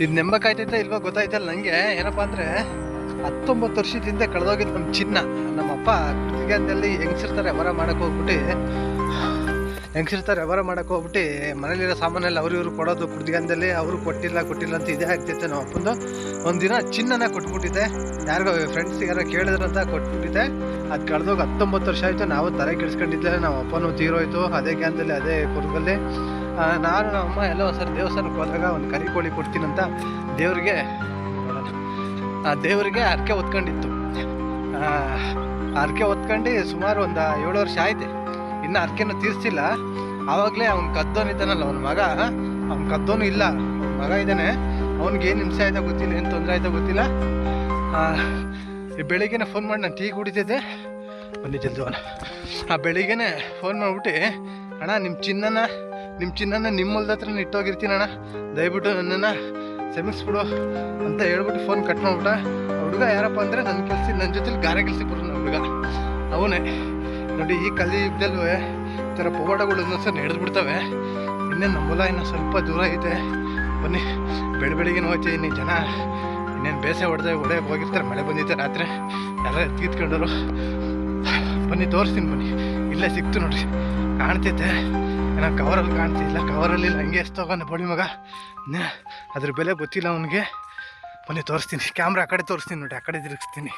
ಇದು ನೆಮ್ಮಕಾಯ್ತೈತೆ ಇಲ್ವಾ ಗೊತ್ತಾಯ್ತಲ್ಲ ನನಗೆ ಏನಪ್ಪ ಅಂದ್ರೆ ಹತ್ತೊಂಬತ್ತು ವರ್ಷದಿಂದ ಕಳೆದೋಗಿದ್ದು ನಮ್ಮ ಚಿನ್ನ. ನಮ್ಮಪ್ಪ ಕೃತಿಗಂಧದಲ್ಲಿ ಹೆಂಗಸಿರ್ತಾರೆ ಹೊರ ಮಾಡಕ್ಕೆ ಹೋಗ್ಬಿಟ್ಟು ಹೆಂಗಸಿರ್ತಾರೆ, ವ್ಯವಹಾರ ಮಾಡಕ್ಕೆ ಹೋಗ್ಬಿಟ್ಟು, ಮನೇಲಿರೋ ಸಾಮಾನೆಲ್ಲ ಅವ್ರು ಇವ್ರು ಕೊಡೋದು, ಕುಡ್ದಿಗಂದಲ್ಲಿ ಅವರು ಕೊಟ್ಟಿಲ್ಲ ಕೊಟ್ಟಿಲ್ಲ ಅಂತ ಇದೇ ಆಗ್ತೈತೆ ನಮ್ಮ ಅಪ್ಪಂದು. ಒಂದಿನ ಚಿನ್ನನ ಕೊಟ್ಬಿಟ್ಟಿದ್ದೆ. ಯಾರಿಗೋ ಫ್ರೆಂಡ್ಸ್ ಯಾರೋ ಕೇಳಿದ್ರಂತ ಕೊಟ್ಬಿಟ್ಟಿದ್ದೆ. ಅದು ಕಳೆದೋಗಿ ಹತ್ತೊಂಬತ್ತು ವರ್ಷ ಆಯಿತು, ನಾವು ತಲೆ ಕೆಡಿಸ್ಕೊಂಡಿದ್ದೆ. ನಮ್ಮ ಅಪ್ಪನೂ ತೀರೋಯ್ತು ಅದೇ ಗ್ಯಾನ್ದಲ್ಲಿ ಅದೇ ಕುರ್ಗಲ್ಲಿ. ನಾನು, ನಮ್ಮ ಅಮ್ಮ ಎಲ್ಲ ಸರಿ ದೇವಸ್ಥಾನಕ್ಕೆ ಹೋದಾಗ ಒಂದು ಕರಿ ಕೋಳಿ ಕೊಡ್ತೀನಂತ ದೇವ್ರಿಗೆ, ಆ, ದೇವರಿಗೆ ಅರ್ಕೆ ಹೊತ್ಕೊಂಡಿತ್ತು. ಅರ್ಕೆ ಹೊತ್ಕೊಂಡು ಸುಮಾರು ಒಂದು ಏಳು ವರ್ಷ ಆಯ್ತು. ಇನ್ನು ಅರ್ಕೆನ ತೀರಿಸಿಲ್ಲ. ಆವಾಗಲೇ ಅವ್ನು ಕದ್ದೋನಿದ್ದಾನಲ್ಲ ಅವ್ನ ಮಗ. ಅವ್ನು ಕದ್ದೋನು ಇಲ್ಲ. ಅವ್ನ ಮಗ ಇದ್ದಾನೆ. ಅವ್ನಿಗೆ ಏನು ಹಿಂಸೆ ಆಯ್ತಾ ಗೊತ್ತಿಲ್ಲ, ಏನು ತೊಂದರೆ ಆಯ್ತಾ ಗೊತ್ತಿಲ್ಲ. ಬೆಳಿಗ್ಗೆನೆ ಫೋನ್ ಮಾಡಿ ನಾನು ಟೀ ಕುಡಿತಿದ್ದೆ. ಬನ್ನಿ ಜಲ್ದಿ ಆ ಬೆಳಿಗ್ಗೆನೆ ಫೋನ್ ಮಾಡಿಬಿಟ್ಟು, ಅಣ್ಣ ನಿಮ್ಮ ಚಿನ್ನನ ನಿಮ್ಮ ಚಿನ್ನನ ನಿಮ್ಮ ಹೊಲ್ದ ಹತ್ರ ಇಟ್ಟೋಗಿರ್ತೀನಿ ಅಣ್ಣ. ದಯವಿಟ್ಟು ನನ್ನನ್ನು ಕ್ಷಮಿಸ್ಬಿಡು ಅಂತ ಹೇಳ್ಬಿಟ್ಟು ಫೋನ್ ಕಟ್ ಮಾಡ್ಬಿಟ್ಟ. ಹುಡುಗ ಯಾರಪ್ಪ ಅಂದರೆ ನನ್ನ ಕೆಲಸ ನನ್ನ ಜೊತೆಲಿ ಗಾರೆ ಕೆಲಸ ಬರೋನು ಹುಡುಗ. ಅವನೇ. ನೋಡಿ, ಈ ಕಲ್ಲಿ ಯುಗದಲ್ಲೂ ಈ ಥರ ಪವಾಡಗಳು ಒಂದೊಂದ್ಸರಿ ನಡೆದು ಬಿಡ್ತವೆ ಇನ್ನೇನು ನಮ್ಮ ಹೊಲ ಇನ್ನೂ ಸ್ವಲ್ಪ ದೂರ ಐತೆ ಬನ್ನಿ, ಬೆಳ ಬೆಳಿಗ್ಗೆ ಹೋಗ್ತಿದ್ದೀನಿ ಜನ ಇನ್ನೇನು ಬೇಸೆ ಹೊಡೆದ ಒಡೆ ಹೋಗಿರ್ತಾರೆ. ಮಳೆ ಬಂದಿತ್ತು ರಾತ್ರಿ. ಎಲ್ಲ ಎತ್ತಿತ್ಕೊಂಡರು ಬನ್ನಿ, ತೋರಿಸ್ತೀನಿ ಬನ್ನಿ. ಇಲ್ಲೇ ಸಿಕ್ತು ನೋಡ್ರಿ. ಕಾಣ್ತೈತೆ ಏನೋ ಕವರಲ್ಲಿ ಕಾಣ್ತಿಲ್ಲ ಕವರಲ್ಲಿ ಹಂಗೆ ಎಸ್ತೋಗನೆ ಬಳಿ ಮಗ. ಅದ್ರ ಬೆಲೆ ಗೊತ್ತಿಲ್ಲ ಅವನಿಗೆ. ಬನ್ನಿ, ತೋರಿಸ್ತೀನಿ. ಕ್ಯಾಮ್ರಾ ಆ ಕಡೆ ತೋರಿಸ್ತೀನಿ ನೋಡಿ ಆ ಕಡೆ ತಿರುಗಿಸ್ತೀನಿ.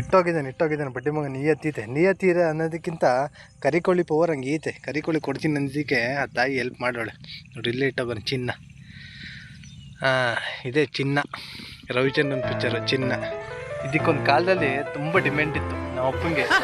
ಇಟ್ಟೋಗಿದ್ದಾನೆ ಇಟ್ಟೋಗಿದ್ದಾನೆ, ಬಡ್ಡಿ ಮಗ ನಿಯತ್ತಿದೆ. ನಿಯತ್ತಿದೆ ಅನ್ನೋದಕ್ಕಿಂತ ಕರಿಕೋಳಿ ಪವರ್ ಹಂಗೆ ಈತೆ ಕರಿಕೋಳಿ ಕೊಡ್ತೀನಿ ಅನ್ನೋದಕ್ಕೆ ಆ ತಾಯಿ ಹೆಲ್ಪ್ ಮಾಡೋಳೆ ನೋಡಿ, ಇಲ್ಲೇ ಇಟ್ಟೋಗನೆ ಚಿನ್ನ. ಹಾಂ ಇದೇ ಚಿನ್ನ. ರವಿಚಂದ್ರನ್ ಪಿಕ್ಚರು ಚಿನ್ನ. ಇದಕ್ಕೊಂದು ಕಾಲದಲ್ಲಿ ತುಂಬ ಡಿಮ್ಯಾಂಡ್ ಇತ್ತು. ನಮ್ಮ ಇಷ್ಟ.